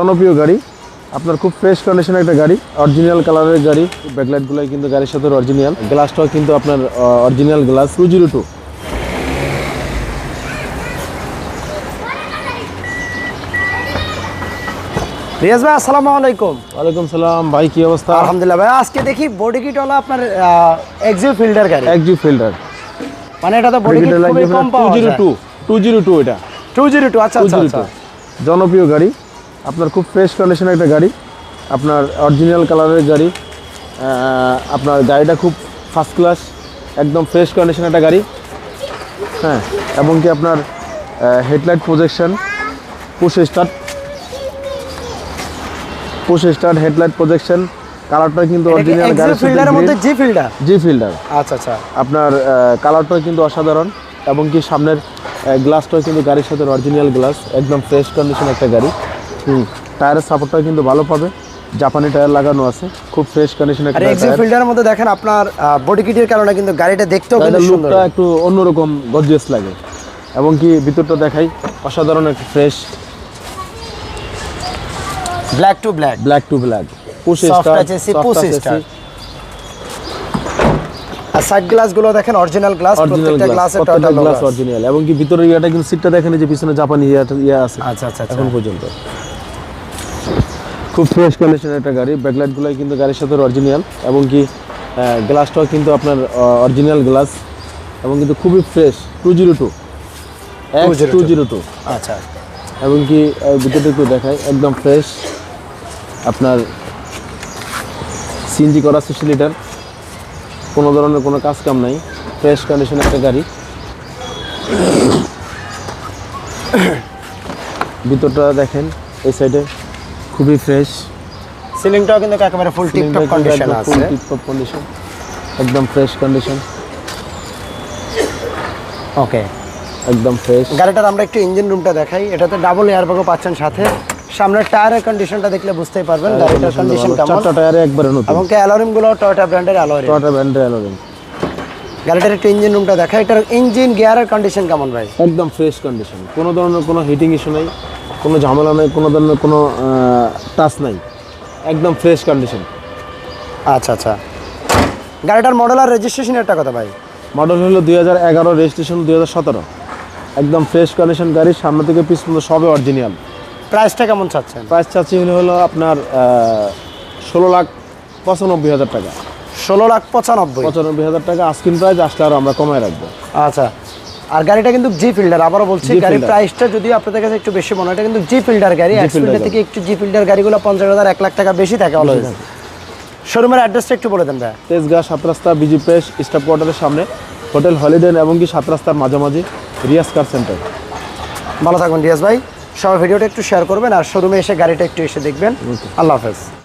জনপ্রিয় গাড়ি। আপনার খুব ফ্রেশ কন্ডিশনের একটা গাড়ি অরিজিনাল কালারের গাড়ি। ব্যাকলাইটগুলো কিন্তু গাড়ির সাথে অরিজিনাল গ্লাসটাও কিন্তু আপনার original glass two zero two Riaz ভাই আসসালামু আলাইকুম। ওয়ালাইকুম সালাম। ভাই কি অবস্থা? আলহামদুলিল্লাহ ভাই আজকে দেখি বডি কিট হলো আপনার এক্সিও ফিল্ডার গাড়ি। একজি ফিল্ডার মানে এটা তো বডি কিট খুবই কম পাওয়া যায়। টু টু জিরো টু এটা। 202 আচ্ছা আচ্ছা আচ্ছা। জনপ্রিয় গাড়ি। আপনার খুব ফ্রেশ কন্ডিশনের একটা গাড়ি আপনার অরিজিনাল কালারের গাড়ি আপনার গাড়িটা খুব ফার্স্ট ক্লাস একদম ফ্রেশ কন্ডিশনের একটা গাড়ি হ্যাঁ এবং কি আপনার headlight projection push start push start headlight projection কালারটা কিন্তু অরিজিনাল গাড়ির ফিল্ডারের মধ্যে জি ফিল্ডার জি ফিল্ডার আচ্ছা আচ্ছা। আপনার কালারটা কিন্তু অসাধারণ এবং কি সামনের গ্লাসটাও কিন্তু গাড়ির সাথে অরিজিনাল গ্লাস একদম ফ্রেশ কন্ডিশন একটা গাড়ি। টায়ারের সাপোর্টটা কিন্তু ভালো পাবে। জাপানি টায়ার লাগানো আছে খুব ফ্রেশ কন্ডিশন আর টায়ার ফিল্ডারের মধ্যে দেখেন আপনার বডি কিটের কারণে কিন্তু গাড়িটা দেখতেও কিন্তু সুন্দর। একটু অন্যরকম গর্জিয়াস লাগে। এবং কি ভিতরটা দেখাই অসাধারণ একটা fresh black to black black to black push start R side গ্লাসগুলো দেখেন অরিজিনাল গ্লাস অরিজিনাল প্রত্যেকটা গ্লাসে টোটাল গ্লাস অরিজিনাল এবং কি ভিতরের ইয়াটা কিন্তু সিটটা দেখেন এই যে পিছনে জাপানি ইয়া আছে আচ্ছা আচ্ছা আচ্ছা। এখন পর্যন্ত। খুব ফ্রেশ কন্ডিশনের একটা গাড়ি। ব্যাকলাইটগুলো কিন্তু গাড়ির সাথে অরিজিনাল এবং কি গ্লাসটাও কিন্তু আপনার অরিজিনাল গ্লাস এবং কিন্তু খুবই fresh two zero two two zero two আচ্ছা। এবং কি আহ, ভিতরটা একটু দেখায় একদম ফ্রেশ আপনার সিএনজি করা সিক্সটি লিটার কোনো ধরনের কোনো কাজ কাম নাই। ফ্রেশ কন্ডিশনের একটা গাড়ি। ভিতরটা দেখেন এই সাইডে খুবই ফ্রেশ সিলিংটাও কিন্তু একেবারে ফুল টিপটপ কন্ডিশন আছে। টিপটপ কন্ডিশন একদম ফ্রেশ কন্ডিশন ওকে একদম ফ্রেশ গাড়িটার আমরা একটু ইঞ্জিন রুমটা দেখাই। এটাতে ডাবল এয়ারব্যাগও পাচ্ছেন সাথে। সামনের টায়ারের কন্ডিশনটা দেখলে বুঝতেই পারবেন। গাড়িটার কন্ডিশন কেমন? চারটা টায়ারে একবারে নতুন। এবং কি অ্যালোরিমগুলো টয়োটা ব্র্যান্ডের অ্যালোরিম টয়টা ব্যান্ডের অ্যালোরিং গাড়িটার একটু ইঞ্জিন রুমটা দেখাই। এটার ইঞ্জিন গিয়ারের কন্ডিশন কেমন ভাই? একদম ফ্রেশ কন্ডিশন কোনো ধরনের কোনো হিটিং ইস্যু নাই। কোনো ঝামেলা নাই কোনো ধরনের কোনো টাচ নাই। একদম ফ্রেশ কন্ডিশন আচ্ছা আচ্ছা। গাড়িটার মডেল আর রেজিস্ট্রেশন একটা কথা ভাই? মডেল হলো দুই হাজার এগারো রেজিস্ট্রেশন দুই হাজার সতেরো। একদম ফ্রেশ কন্ডিশন গাড়ি সামনে থেকে পিছ পর্যন্ত সবই অরিজিনাল প্রাইসটা কেমন চাচ্ছেন? প্রাইস চাচ্ছি হলো হলো আপনার ষোলো লাখ পঁচানব্বই হাজার টাকা। ষোলো লাখ পঁচানব্বই। পঁচানব্বই হাজার টাকা আস্কিন প্রাইস আসলে আরও আমরা কমায় রাখব। আচ্ছা। আর গাড়িটা কিন্তু জি ফিল্ডার আবারও বলছি গাড়ির। প্রাইসটা যদি আপনাদের কাছে একটু বেশি মনে হয় এটা কিন্তু জি ফিল্ডার গাড়ি G এক্স ফিল্ডার থেকে একটু জি ফিল্ডার গাড়িগুলো পঞ্চাশ হাজার এক লাখ টাকা বেশি থাকে অলওয়েজ শোরুমের অ্যাড্রেসটা একটু বলে দেন ভাই। তেজগাঁ সাত রাস্তা বিজি প্রেস স্টাফ কোয়ার্টারের সামনে। হোটেল হলিডে এবং কি সাত রাস্তার মাঝামাঝি রিয়াজ কার সেন্টার। ভালো থাকবেন রিয়াজ ভাই। সবাই ভিডিওটা একটু শেয়ার করবেন আর শোরুমে এসে গাড়িটা একটু এসে দেখবেন। আল্লাহ হাফেজ।